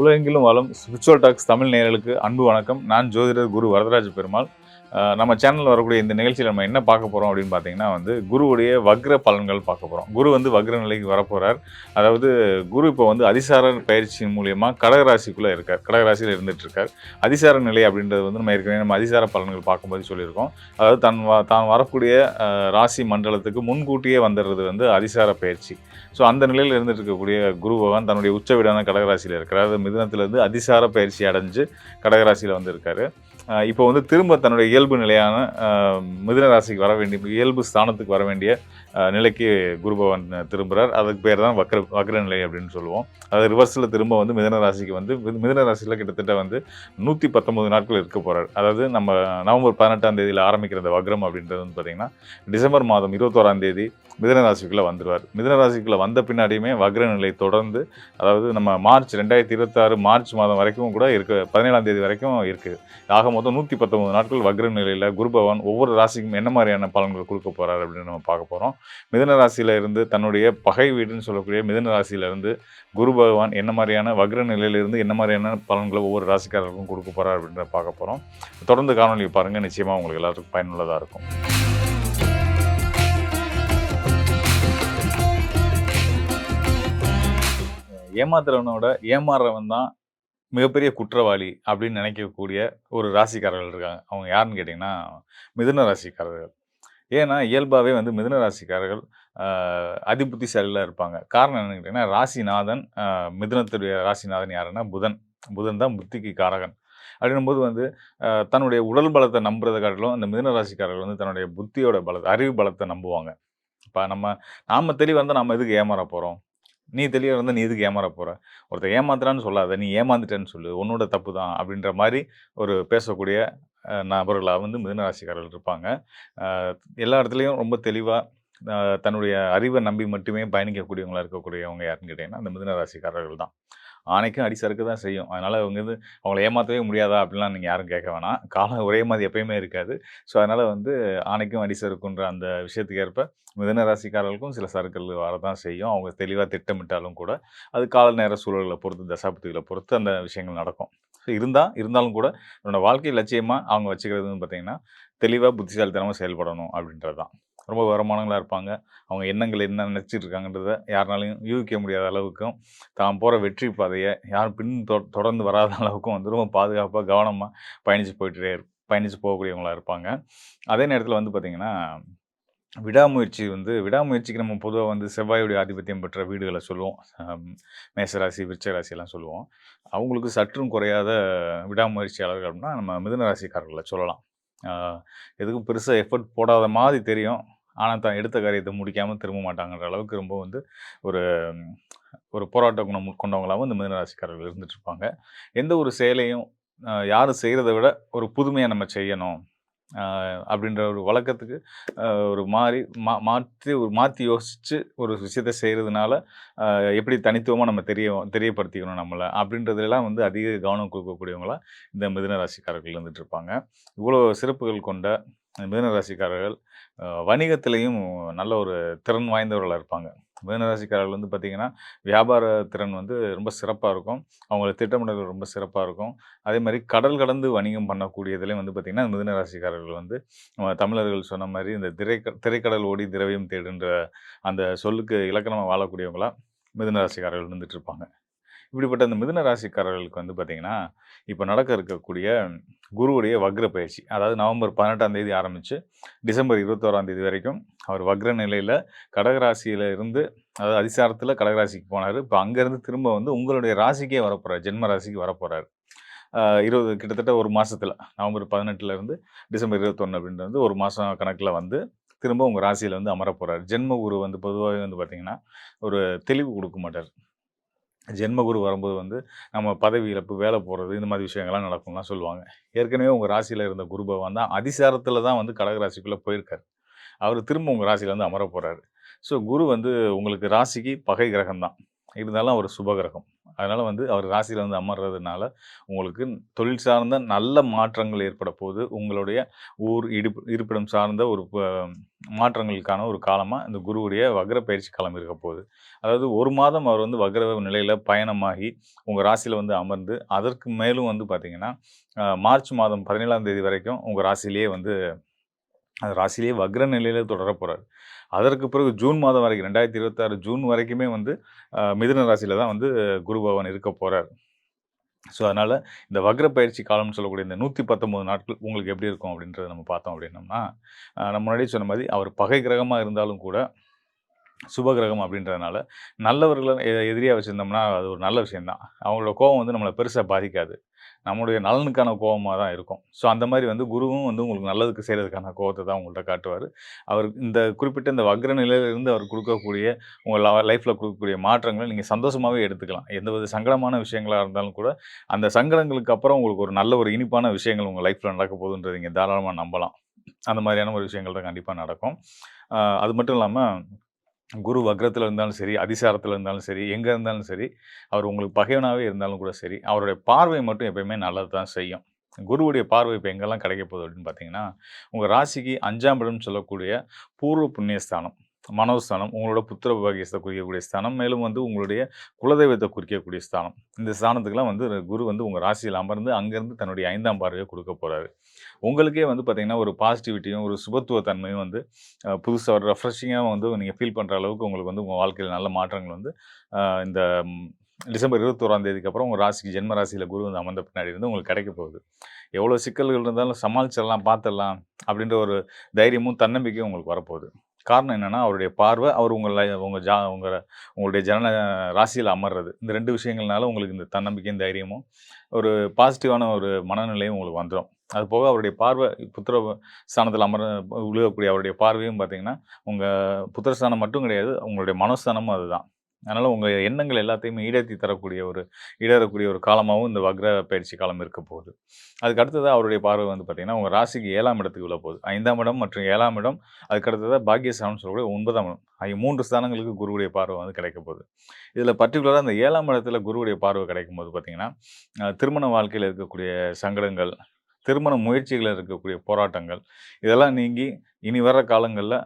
உலகெங்கிலும் வளம் spiritual tax Tamil நேயர்களுக்கு அன்பு வணக்கம். நான் ஜோதிடர் குரு வரதராஜ பெருமாள். நம்ம சேனலில் வரக்கூடிய இந்த நிகழ்ச்சியில் நம்ம என்ன பார்க்க போகிறோம் அப்படின்னு பார்த்தீங்கன்னா வந்து குருவுடைய வக்ர பலன்கள் பார்க்க போகிறோம் குரு வந்து வக்ர நிலைக்கு வரப்போகிறார் அதாவது குரு இப்போ வந்து அதிசார பயிற்சியின் மூலியமாக கடகராசிக்குள்ளே இருக்கார். கடகராசியில் இருந்துகிட்ருக்கார் அதிசார நிலை அப்படின்றது வந்து நம்ம ஏற்கனவே நம்ம அதிசார பலன்கள் பார்க்கும்போது சொல்லியிருக்கோம். அதாவது தன் வ- தான் வரக்கூடிய ராசி மண்டலத்துக்கு முன்கூட்டியே வந்துடுறது வந்து அதிசார பயிற்சி. ஸோ அந்த நிலையில் இருந்துட்டு இருக்கக்கூடிய குரு பகவான் தன்னுடைய உச்ச வீடான கடகராசியில் இருக்கிறார். அது மிதனத்திலேருந்து அதிசார பயிற்சி அடைஞ்சு கடகராசியில் வந்திருக்காரு. இப்போ வந்து திரும்ப தன்னுடைய இயல்பு நிலையான மிதுன ராசிக்கு வர வேண்டிய இயல்பு ஸ்தானத்துக்கு வர வேண்டிய நிலைக்கு குரு பகவான் திரும்புகிறார் அதுக்கு பேர் தான் வக்ர வக்ர நிலை அப்படின்னு சொல்லுவோம். அது ரிவர்ஸில் திரும்ப வந்து மிதன ராசிக்கு வந்து மிதன மிதுன ராசியில் கிட்டத்தட்ட வந்து நூற்றி பத்தொம்பது நாட்கள் இருக்க போகிறார் அதாவது நம்ம நவம்பர் பதினெட்டாம் தேதியில் ஆரம்பிக்கிற அந்த வக்ரம் அப்படின்றது வந்து பார்த்திங்கன்னா டிசம்பர் மாதம் இருபத்தோராம் தேதி மிதுன ராசிக்குள்ளே வந்துடுவார் மிதுன ராசிக்குள்ளே வந்த பின்னாடியுமே வக்ர நிலை தொடர்ந்து அதாவது நம்ம மார்ச் ரெண்டாயிரத்தி இருபத்தாறு மார்ச் மாதம் வரைக்கும் கூட இருக்கு பதினேழாம் தேதி வரைக்கும் இருக்குது ஆக மொத்தம் நூற்றி பத்தொம்பது நாட்கள் வக்ர நிலையில் குரு பகவான் ஒவ்வொரு ராசிக்கும் என்ன மாதிரியான பலன்கள் கொடுக்க போகிறார் அப்படின்னு நம்ம பார்க்க போகிறோம் மிதனராசியில் இருந்து தன்னுடைய பகை வீடுன்னு சொல்லக்கூடிய மிதுன ராசியில குரு பகவான் என்ன மாதிரியான வக்ர நிலையிலிருந்து என்ன மாதிரியான பலன்களை ஒவ்வொரு ராசிக்காரருக்கும் கொடுக்க போகிறார் அப்படின்றத பார்க்க போகிறோம் தொடர்ந்து காணொலி பாருங்கள் நிச்சயமாக உங்களுக்கு எல்லாருக்கும் பயனுள்ளதாக இருக்கும். ஏமாத்துறவனோட ஏமாறுறவன் தான் மிகப்பெரிய குற்றவாளி அப்படின்னு நினைக்கக்கூடிய ஒரு ராசிக்காரர்கள் இருக்காங்க. அவங்க யாருன்னு கேட்டிங்கன்னா மிதுன ராசிக்காரர்கள். ஏன்னா இயல்பாகவே வந்து மிதுன ராசிக்காரர்கள் ஆஹ், இருப்பாங்க. காரணம் என்னன்னு கேட்டிங்கன்னா ராசிநாதன் மிதுனத்துடைய ராசிநாதன் யாருன்னா புதன். புதன் தான் புத்திக்கு காரகன். அப்படின்னும்போது வந்து தன்னுடைய உடல் பலத்தை நம்புறதை காட்டிலும் அந்த மிதுன ராசிக்காரர்கள் வந்து தன்னுடைய புத்தியோட பலத்தை அறிவு பலத்தை நம்புவாங்க. இப்போ நம்ம நாம தெளிவாக இருந்தால் நம்ம எதுக்கு ஏமாற போகிறோம் நீ தெளிவாக இருந்தால் நீ எதுக்கு ஏமாற போகிற ஒருத்தர் ஏமாத்துறான்னு சொல்லாத நீ ஏமாந்துட்டேன்னு சொல்லு உன்னோட தப்பு தான் அப்படின்ற மாதிரி ஒரு பேசக்கூடிய நபர்களாக வந்து மிதனராசிக்காரர்கள் இருப்பாங்க. எல்லா இடத்துலையும் ரொம்ப தெளிவாக தன்னுடைய அறிவை நம்பி மட்டுமே பயணிக்கக்கூடியவங்களாக இருக்கக்கூடியவங்க யாருன்னு கேட்டிங்கன்னா அந்த மிதனராசிக்காரர்கள் தான். ஆணைக்கும் அடி சறுக்கு தான் செய்யும். அதனால் அவங்க வந்து அவங்கள ஏமாற்றவே முடியாதா அப்படிலாம் நீங்கள் யாரும் கேட்க வேணாம். காலம் ஒரே மாதிரி எப்பயுமே இருக்காது. ஸோ அதனால் வந்து ஆணைக்கும் அடி சறுக்குன்ற அந்த விஷயத்துக்கு ஏற்ப மிதன ராசிக்காரர்களுக்கும் சில சறுக்கல் வரதான் செய்யும். அவங்க தெளிவாக திட்டமிட்டாலும் கூட அது கால நேர சூழல்களை பொறுத்து தசாப்திகளை பொறுத்து அந்த விஷயங்கள் நடக்கும். ஸோ இருந்தால் இருந்தாலும் கூட என்னோடய வாழ்க்கை லட்சியமாக அவங்க வச்சுக்கிறதுன்னு பார்த்தீங்கன்னா தெளிவாக புத்திசாலித்தனமாக செயல்படணும் அப்படின்றது தான் ரொம்ப வருமானங்களாக இருப்பாங்க. அவங்க எண்ணங்கள் என்ன நினச்சிட்டு இருக்காங்கன்றத யாருனாலையும் யூகிக்க முடியாத அளவுக்கும் தான் போகிற வெற்றி பாதையை யாரும் பின் தொ- தொடர்ந்து வராத அளவுக்கும் வந்து ரொம்ப பாதுகாப்பாக கவனமாக பயணித்து போயிட்டே பயணித்து போகக்கூடியவங்களா இருப்பாங்க. அதே நேரத்தில் வந்து பார்த்திங்கன்னா விடாமுயற்சி வந்து விடாமுயற்சிக்கு நம்ம பொதுவாக வந்து செவ்வாயுடைய ஆதிபத்தியம் பெற்ற வீடுகளை சொல்லுவோம். மேசராசி விருச்சராசி எல்லாம் சொல்லுவோம். அவங்களுக்கு சற்றும் குறையாத விடாமுயற்சியாளர்கள் அப்படின்னா நம்ம மிதுன ராசிக்காரர்களை சொல்லலாம் எதுக்கும் பெருசாக எஃபர்ட் போடாத மாதிரி தெரியும். ஆனால் தான் எடுத்த காரியத்தை முடிக்காமல் திரும்ப மாட்டாங்கன்ற அளவுக்கு ரொம்ப வந்து ஒரு ஒரு போராட்ட குணம் கொண்டவங்களாகவும் இந்த மிதனராசிக்காரர்கள் இருந்துட்டு இருப்பாங்க எந்த ஒரு செயலையும் யார் யாரும் செய்கிறத விட ஒரு புதுமையாக நம்ம செய்யணும். அப்படின்ற ஒரு வழக்கத்துக்கு ஒரு மாறி மா மாற்றி ஒரு மாற்றி யோசித்து ஒரு விஷயத்தை செய்கிறதுனால எப்படி தனித்துவமாக நம்ம தெரிய தெரியப்படுத்திக்கணும் நம்மளை அப்படின்றதுலாம் வந்து அதிக கவனம் கொடுக்கக்கூடியவங்களா இந்த மிதுன ராசிக்காரர்கள் இவ்வளோ சிறப்புகள் கொண்ட மீனராசிக்காரர்கள் ராசிக்காரர்கள் வணிகத்திலையும் நல்ல ஒரு திறன் வாய்ந்தவர்களாக இருப்பாங்க. மீனராசிக்காரர்கள் ராசிக்காரர்கள் வந்து பார்த்திங்கன்னா வியாபார திறன் வந்து ரொம்ப சிறப்பாக இருக்கும். அவங்கள திட்டமிடல் ரொம்ப சிறப்பாக இருக்கும். அதே மாதிரி கடல் கடந்து வணிகம் பண்ணக்கூடியதுலேயும் வந்து பார்த்திங்கன்னா மிதுன ராசிக்காரர்கள் வந்து நம்ம தமிழர்கள் சொன்ன மாதிரி இந்த திரை திரைக்கடல் ஓடி திரவியம் தேடுன்ற அந்த சொல்லுக்கு இலக்கணமாக வாழக்கூடியவங்களாக மிதுன ராசிக்காரர்கள் இருப்பாங்க. இப்படிப்பட்ட அந்த மிதுன ராசிக்காரர்களுக்கு வந்து பார்த்திங்கன்னா இப்போ நடக்க இருக்கக்கூடிய குருவுடைய வக்ர பயிற்சி அதாவது நவம்பர் பதினெட்டாம் தேதி ஆரம்பித்து டிசம்பர் இருபத்தோராம் தேதி வரைக்கும் அவர் வக்ர நிலையில் கடகராசியில் இருந்து அதாவது அதிசாரத்தில் கடகராசிக்கு போனார். இப்போ அங்கேருந்து திரும்ப வந்து உங்களுடைய ராசிக்கே வரப்போகிறார் ஜென்ம ராசிக்கு வரப்போகிறார் இருபது கிட்டத்தட்ட ஒரு மாதத்தில் நவம்பர் பதினெட்டுலேருந்து டிசம்பர் இருபத்தொன்று அப்படின்றது ஒரு மாதம் கணக்கில் வந்து திரும்ப உங்கள் ராசியில் வந்து அமர போகிறார் ஜென்ம குரு வந்து பொதுவாகவே வந்து பார்த்திங்கன்னா ஒரு தெளிவு கொடுக்க மாட்டார். ஜென்ம குரு வரும்போது வந்து நம்ம பதவி இழப்பு வேலை போகிறது இந்த மாதிரி விஷயங்கள்லாம் நடக்கும்லாம் சொல்லுவாங்க. ஏற்கனவே உங்கள் ராசியில் இருந்த குரு பகவான் தான் அதிசாரத்தில் தான் வந்து கடகராசிக்குள்ளே போயிருக்கார். அவர் திரும்ப உங்கள் ராசியில் வந்து அமர போகிறாரு ஸோ குரு வந்து உங்களுக்கு ராசிக்கு பகை கிரகம் தான். இருந்தாலும் அவர் சுபகிரகம். அதனால் வந்து அவர் ராசியில் வந்து அமர்றதுனால உங்களுக்கு தொழில் சார்ந்த நல்ல மாற்றங்கள் ஏற்பட போது உங்களுடைய ஊர் இடுப்பு இருப்பிடம் சார்ந்த ஒரு மாற்றங்களுக்கான ஒரு காலமாக இந்த குருவுடைய வக்ர பயிற்சி காலம் இருக்க போகுது. அதாவது ஒரு மாதம் அவர் வந்து வக்ர நிலையில் பயணமாகி உங்கள் ராசியில் வந்து அமர்ந்து அதற்கு மேலும் வந்து பார்த்திங்கன்னா மார்ச் மாதம் பதினேழாம் தேதி வரைக்கும் உங்கள் ராசியிலேயே வந்து அது ராசிலேயே வக்ர நிலையில் தொடர போகிறார் அதற்கு பிறகு ஜூன் மாதம் வரைக்கும் ரெண்டாயிரத்தி இருபத்தாறு ஜூன் வரைக்குமே வந்து மிதுன ராசியில தான் வந்து குரு பகவான் இருக்க போகிறார் ஸோ அதனால் இந்த வக்ர பயிற்சி காலம்னு சொல்லக்கூடிய இந்த நூற்றி பத்தொம்போது நாட்கள் உங்களுக்கு எப்படி இருக்கும் அப்படின்றத நம்ம பார்த்தோம் அப்படின்னோம்னா நம்ம முன்னாடியே சொன்ன மாதிரி அவர் பகை கிரகமாக இருந்தாலும் கூட சுபகிரகம் அப்படின்றதுனால நல்லவர்களை எதிரியாக வச்சுருந்தோம்னா அது ஒரு நல்ல விஷயந்தான் அவங்களோட கோபம் வந்து நம்மளை பெருசாக பாதிக்காது. நம்மளுடைய நலனுக்கான கோபமாக தான் இருக்கும். ஸோ அந்த மாதிரி வந்து குருவும் வந்து உங்களுக்கு நல்லதுக்கு செய்கிறதுக்கான கோபத்தை தான் உங்கள்கிட்ட காட்டுவார். அவர் இந்த குறிப்பிட்ட இந்த வக்ர நிலையிலிருந்து அவர் கொடுக்கக்கூடிய உங்கள் லைஃப்பில் கொடுக்கக்கூடிய மாற்றங்களை நீங்கள் சந்தோஷமாகவே எடுத்துக்கலாம். எந்த வித சங்கடமான விஷயங்களாக இருந்தாலும் கூட அந்த சங்கடங்களுக்கு அப்புறம் உங்களுக்கு ஒரு நல்ல ஒரு இனிப்பான விஷயங்கள் உங்கள் லைஃப்பில் நடக்க போகுதுன்றது நீங்கள் தாராளமாக நம்பலாம். அந்த மாதிரியான ஒரு விஷயங்கள் தான் கண்டிப்பாக நடக்கும். அது மட்டும் இல்லாமல் குரு வக்ரத்தில் இருந்தாலும் சரி அதிசாரத்தில் இருந்தாலும் சரி எங்கே இருந்தாலும் சரி அவர் உங்களுக்கு பகைவனாகவே இருந்தாலும் கூட சரி அவருடைய பார்வை மட்டும் எப்பயுமே நல்லது தான் செய்யும். குருவுடைய பார்வை இப்போ எங்கெல்லாம் கிடைக்க போகுது அப்படின்னு பார்த்தீங்கன்னா உங்கள் ராசிக்கு அஞ்சாம் இடம் சொல்லக்கூடிய பூர்வ புண்ணியஸ்தானம். மனோஸ்தானம் உங்களோட புத்திர பாகியத்தை குறிக்கக்கூடிய ஸ்தானம் மேலும் வந்து உங்களுடைய குலதெய்வத்தை குறிக்கக்கூடிய ஸ்தானம். இந்த ஸ்தானத்துக்கெல்லாம் வந்து குரு வந்து உங்கள் ராசியில் அமர்ந்து அங்கேருந்து தன்னுடைய ஐந்தாம் பார்வையை கொடுக்க போகிறாரு உங்களுக்கே வந்து பார்த்தீங்கன்னா ஒரு பாசிட்டிவிட்டியும் ஒரு சுபத்துவத்தன்மையும் வந்து புதுசாக ஒரு ரெஃப்ரெஷிங்காக வந்து நீங்கள் ஃபீல் பண்ணுற அளவுக்கு உங்களுக்கு வந்து உங்கள் வாழ்க்கையில் நல்ல மாற்றங்கள் வந்து இந்த டிசம்பர் இருபத்தோராம் தேதிக்கு அப்புறம் உங்கள் ராசிக்கு ஜென்ம ராசியில் குரு வந்து அமர்ந்த பின்னாடி இருந்து உங்களுக்கு கிடைக்க போகுது. எவ்வளோ சிக்கல்கள் இருந்தாலும் சமாளிச்சிடலாம் பார்த்துடலாம் அப்படின்ற ஒரு தைரியமும் தன்னம்பிக்கையும் உங்களுக்கு வரப்போகுது. காரணம் என்னென்னா அவருடைய பார்வை அவர் உங்களை உங்கள் ஜா உங்கள் உங்களுடைய ஜன ராசியில் அமர்றது. இந்த ரெண்டு விஷயங்கள்னால உங்களுக்கு இந்த தன்னம்பிக்கையும் தைரியமும் ஒரு பாசிட்டிவான ஒரு மனநிலையும் உங்களுக்கு வந்துடும் அது போக அவருடைய பார்வை புத்திர ஸ்தானத்தில் அமர விழுகக்கூடிய அவருடைய பார்வையும் பார்த்தீங்கன்னா உங்கள் புத்திரஸ்தானம் மட்டும் கிடையாது உங்களுடைய மனோஸ்தானமும் அதுதான். அதனால் உங்கள் எண்ணங்கள் எல்லாத்தையுமே ஈடேற்றி தரக்கூடிய ஒரு ஈடேறக்கூடிய ஒரு காலமாகவும் இந்த வக்ர பயிற்சி காலம் இருக்க போகுது. அதுக்கு அடுத்ததாக அவருடைய பார்வை வந்து பார்த்தீங்கன்னா உங்கள் ராசிக்கு ஏழாம் இடத்துக்கு உள்ள போகுது. ஐந்தாம் இடம் மற்றும் ஏழாம் இடம் அதுக்கு அடுத்ததாக பாக்கியஸ்தானம் சொல்லக்கூடிய ஒன்பதாம் இடம். ஆகிய மூன்று ஸ்தானங்களுக்கு குருவுடைய பார்வை வந்து கிடைக்க போகுது. இதில் பர்டிகுலராக அந்த ஏழாம் இடத்துல குருவுடைய பார்வை கிடைக்கும் போது பார்த்திங்கன்னா திருமண வாழ்க்கையில் இருக்கக்கூடிய சங்கடங்கள் திருமண முயற்சிகளில் இருக்கக்கூடிய போராட்டங்கள் இதெல்லாம் நீங்கி இனி வர்ற காலங்களில்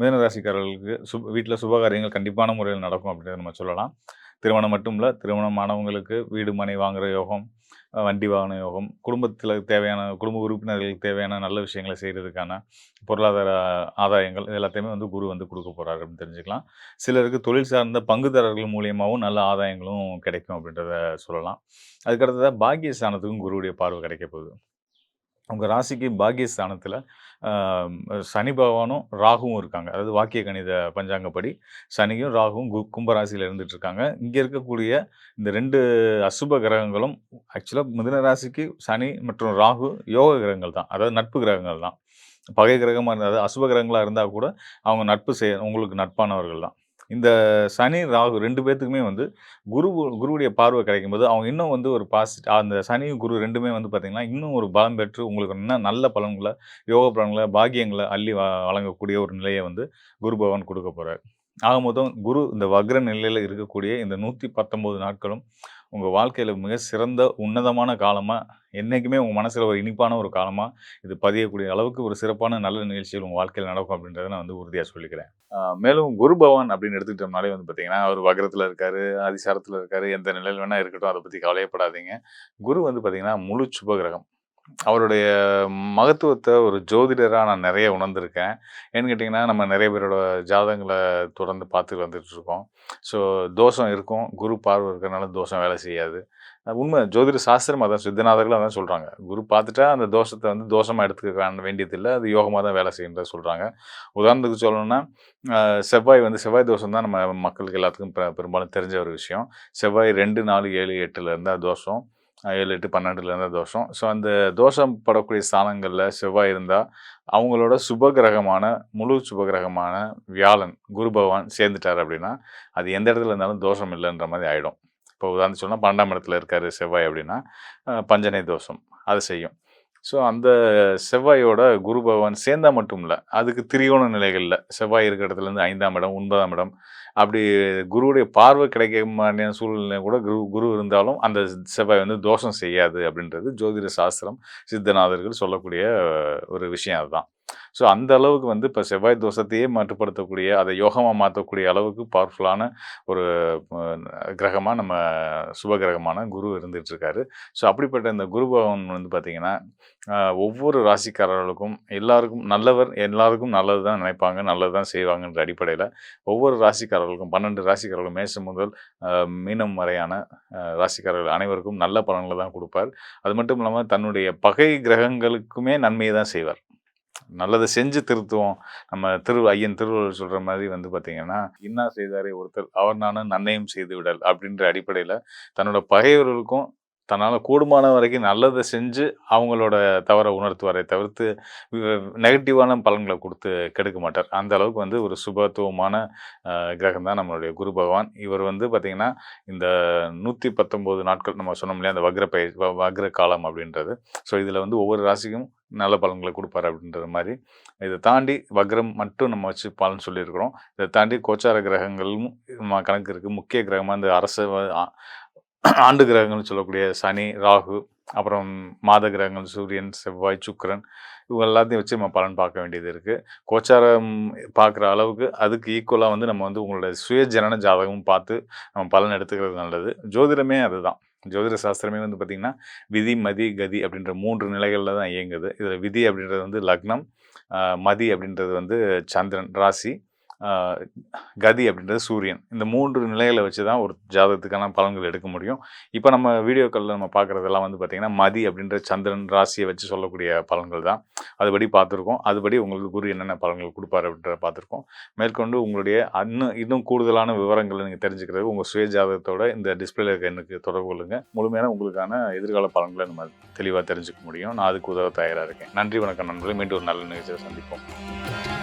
மீனராசிக்காரர்களுக்கு சு வீட்டில் சுபகாரியங்கள் கண்டிப்பான முறையில் நடக்கும் அப்படின்றத நம்ம சொல்லலாம். திருமணம் மட்டும் இல்லை திருமணமானவங்களுக்கு வீடு மனை வாங்குகிற யோகம் வண்டி வாகன யோகம் குடும்பத்தில் தேவையான குடும்ப உறுப்பினர்களுக்கு தேவையான நல்ல விஷயங்களை செய்கிறதுக்கான பொருளாதார ஆதாயங்கள் இது எல்லாத்தையுமே வந்து குரு வந்து கொடுக்க போகிறாரு அப்படின்னு தெரிஞ்சுக்கலாம். சிலருக்கு தொழில் சார்ந்த பங்குதாரர்கள் மூலியமாகவும் நல்ல ஆதாயங்களும் கிடைக்கும் அப்படின்றத சொல்லலாம். அதுக்கடுத்ததாக பாக்கியஸ்தானத்துக்கும் குருவுடைய பார்வை கிடைக்க போகுது. உங்கள் ராசிக்கு பாக்கியஸ்தானத்தில் சனி பகவானும் ராகுவும் இருக்காங்க. அதாவது வாக்கிய கணித பஞ்சாங்கப்படி சனியும் ராகுவும் கு கும்பராசியில் இருந்துட்டு இருக்காங்க இங்கே இருக்கக்கூடிய இந்த ரெண்டு அசுப கிரகங்களும் ஆக்சுவலாக மிதன ராசிக்கு சனி மற்றும் ராகு யோக கிரகங்கள் தான். அதாவது நட்பு கிரகங்கள் தான். பகை கிரகமாக இருந்தால் அசுப கிரகங்களாக இருந்தால் கூட அவங்க நட்பு செய்ய உங்களுக்கு நட்பானவர்கள் தான். இந்த சனி ராகு ரெண்டு பேர்த்துக்குமே வந்து குரு குருவுடைய பார்வை கிடைக்கும் போது அவங்க இன்னும் வந்து ஒரு பாசிட்டிவ் அந்த சனி குரு ரெண்டுமே வந்து பார்த்தீங்கன்னா இன்னும் ஒரு பலம் பெற்று உங்களுக்கு இன்னும் நல்ல பலன்களை யோக பலன்களை பாகியங்களை அள்ளி வ- வழங்கக்கூடிய ஒரு நிலையை வந்து குரு பகவான் கொடுக்க போகிறார் ஆக மொத்தம் குரு இந்த வக்ர நிலையில் இருக்கக்கூடிய இந்த நூற்றி பத்தொம்போது நாட்களும் உங்கள் வாழ்க்கையில் மிக சிறந்த உன்னதமான காலமாக என்றைக்குமே உங்கள் மனசில் ஒரு இனிப்பான ஒரு காலமாக இது பதியக்கூடிய அளவுக்கு ஒரு சிறப்பான நல்ல நிகழ்ச்சிகள் உங்கள் வாழ்க்கையில் நடக்கும் அப்படின்றத நான் வந்து உறுதியாக சொல்லிக்கிறேன். மேலும் குரு பவான் அப்படின்னு எடுத்துக்கிட்டோம்னாலே வந்து பார்த்தீங்கன்னா அவர் வக்ரத்தில் இருக்கார் அதிசாரத்தில் இருக்கார் எந்த நிலையில் வேணால் இருக்கட்டும் அதை பற்றி கவலையப்படாதீங்க. குரு வந்து பார்த்திங்கன்னா முழு சுபகிரகம் அவருடைய மகத்துவத்தை ஒரு ஜோதிடராக நான் நிறைய உணர்ந்திருக்கேன். ஏன்னு கேட்டிங்கன்னா நம்ம நிறைய பேரோட ஜாதகங்களை தொடர்ந்து பார்த்துட்டு வந்துட்டுருக்கோம். ஸோ தோஷம் இருக்கும். குரு பார்வை இருக்கிறனால தோஷம் வேலை செய்யாது. உண்மை ஜோதிட சாஸ்திரம் அதான் சித்தநாதர்கள் அதான் சொல்கிறாங்க குரு பார்த்துட்டா அந்த தோஷத்தை வந்து தோஷமாக எடுத்துக்க வேண்டியதில்லை. அது யோகமாக தான் வேலை செய்யுன்றத சொல்கிறாங்க உதாரணத்துக்கு சொல்லணும்னா செவ்வாய் வந்து செவ்வாய் தோஷம் தான் நம்ம மக்களுக்கு எல்லாத்துக்கும் பெ- பெரும்பாலும் தெரிஞ்ச ஒரு விஷயம். செவ்வாய் ரெண்டு நாலு ஏழு எட்டில் இருந்தால் தோஷம். ஏழு எட்டு பன்னெண்டுலேருந்து தோஷம். ஸோ அந்த தோஷம் படக்கூடிய ஸ்தானங்களில் செவ்வாய் இருந்தால் அவங்களோட சுபகிரகமான முழு சுபகிரகமான வியாழன் குரு பகவான் சேர்ந்துட்டார் அப்படின்னா அது எந்த இடத்துல இருந்தாலும் தோஷம் இல்லைன்ற மாதிரி ஆகிடும் இப்போ உதாரணம் சொன்னால் பன்னெண்டாம் இடத்துல இருக்கார் செவ்வாய் அப்படின்னா பஞ்சனை தோஷம் அது செய்யும். ஸோ அந்த செவ்வாயோட குரு பகவான் சேர்ந்தா மட்டும் இல்லை அதுக்கு திரியோண நிலைகளில் செவ்வாய் இருக்கிற இடத்துலேருந்து ஐந்தாம் இடம் ஒன்பதாம் இடம் அப்படி குருவுடைய பார்வை கிடைக்க மாதிரியான சூழ்நிலை கூட குரு குரு இருந்தாலும் அந்த செவ்வாய் வந்து தோஷம் செய்யாது அப்படின்றது ஜோதிட சாஸ்திரம் சித்தநாதர்கள் சொல்லக்கூடிய ஒரு விஷயம் அதுதான். ஸோ அந்த அளவுக்கு வந்து இப்போ செவ்வாய் தோஷத்தையே மட்டுப்படுத்தக்கூடிய அதை யோகமாக மாற்றக்கூடிய அளவுக்கு பவர்ஃபுல்லான ஒரு கிரகமாக நம்ம சுப கிரகமான குரு இருந்துகிட்ருக்காரு. ஸோ அப்படிப்பட்ட இந்த குரு பகவான் வந்து பார்த்திங்கன்னா ஒவ்வொரு ராசிக்காரர்களுக்கும் எல்லாருக்கும் நல்லவர் எல்லாருக்கும் நல்லது தான் நினைப்பாங்க நல்லது தான் செய்வாங்கன்ற அடிப்படையில் ஒவ்வொரு ராசிக்காரர்களுக்கும் பன்னெண்டு ராசிக்காரர்கள் மேசம் முதல் மீனம் வரையான ராசிக்காரர்கள் அனைவருக்கும் நல்ல பலன்களை தான் கொடுப்பார். அது மட்டும் இல்லாமல் தன்னுடைய பகை கிரகங்களுக்குமே நன்மையை தான் செய்வார். நல்லதை செஞ்சு திருத்துவோம். நம்ம திரு ஐயன் திருவள்ளுவர் சொல்கிற மாதிரி வந்து பார்த்தீங்கன்னா இன்னா செய்தாரே ஒருத்தர் அவர் நானும் நன்மையும் செய்து விடல் அப்படின்ற அடிப்படையில் தன்னோட பகைவர்களுக்கும் தன்னால் கூடுமான வரைக்கும் நல்லதை செஞ்சு அவங்களோட தவறை உணர்த்துவாரை தவிர்த்து நெகட்டிவான பலன்களை கொடுத்து கெடுக்க மாட்டார். அந்த அளவுக்கு வந்து ஒரு சுபத்துவமான கிரகம் தான் நம்மளுடைய குரு பகவான். இவர் வந்து பார்த்திங்கன்னா இந்த நூற்றி பத்தொம்போது நாட்கள் நம்ம சொன்னோம் இல்லையா அந்த வக்ர பயிர் வ- வக்ர காலம் அப்படின்றது. ஸோ இதில் வந்து ஒவ்வொரு ராசிக்கும் நல்ல பலன்களை கொடுப்பாரு அப்படின்ற மாதிரி. இதை தாண்டி வக்ரம் மட்டும் நம்ம வச்சு பலன் சொல்லியிருக்கிறோம். இதை தாண்டி கோச்சார கிரகங்களும் நம்ம கணக்கு இருக்குது முக்கிய கிரகமாக இந்த அரச ஆண்டு கிரகங்கள்னு சொல்லக்கூடிய சனி ராகு அப்புறம் மாத கிரகங்கள் சூரியன் செவ்வாய் சுக்கரன் இவங்க எல்லாத்தையும் வச்சு நம்ம பலன் பார்க்க வேண்டியது இருக்குது கோச்சாரம் பார்க்குற அளவுக்கு அதுக்கு ஈக்குவலாக வந்து நம்ம வந்து உங்களோட சுய ஜனன ஜாதகமும் பார்த்து நம்ம பலன் எடுத்துக்கிறது நல்லது. ஜோதிடமே அதுதான். ஜோதிட சாஸ்திரமே வந்து பார்த்திங்கன்னா விதி மதி கதி அப்படின்ற மூன்று நிலைகளில் தான் இயங்குது. இதில் விதி அப்படின்றது வந்து லக்னம் மதி அப்படின்றது வந்து சந்திரன் ராசி. கதி அப்படின்றது சூரியன். இந்த மூன்று நிலைகளை வச்சு தான் ஒரு ஜாதகத்துக்கான பலன்கள் எடுக்க முடியும். இப்போ நம்ம வீடியோக்களில் நம்ம பார்க்குறதெல்லாம் வந்து பார்த்திங்கன்னா மதி அப்படின்ற சந்திரன் ராசியை வச்சு சொல்லக்கூடிய பலன்கள் தான் அதுபடி பார்த்துருக்கோம். அதுபடி உங்களுக்கு குரு என்னென்ன பலன்கள் கொடுப்பாரு அப்படின்றத பார்த்துருக்கோம். மேற்கொண்டு உங்களுடைய இன்னும் இன்னும் கூடுதலான விவரங்களை நீங்கள் தெரிஞ்சுக்கிறது உங்கள் சுய ஜாதகத்தோட இந்த டிஸ்பிளேல இருக்க எனக்கு தொடர்பு கொள்ளுங்க. முழுமையான உங்களுக்கான எதிர்கால பலன்களை நம்ம தெளிவாக தெரிஞ்சுக்க முடியும். நான் அதுக்கு உதவ தயாராக இருக்கேன். நன்றி வணக்கம் நண்பர்களே. மீண்டும் ஒரு நல்ல நிகழ்ச்சியை சந்திப்போம்.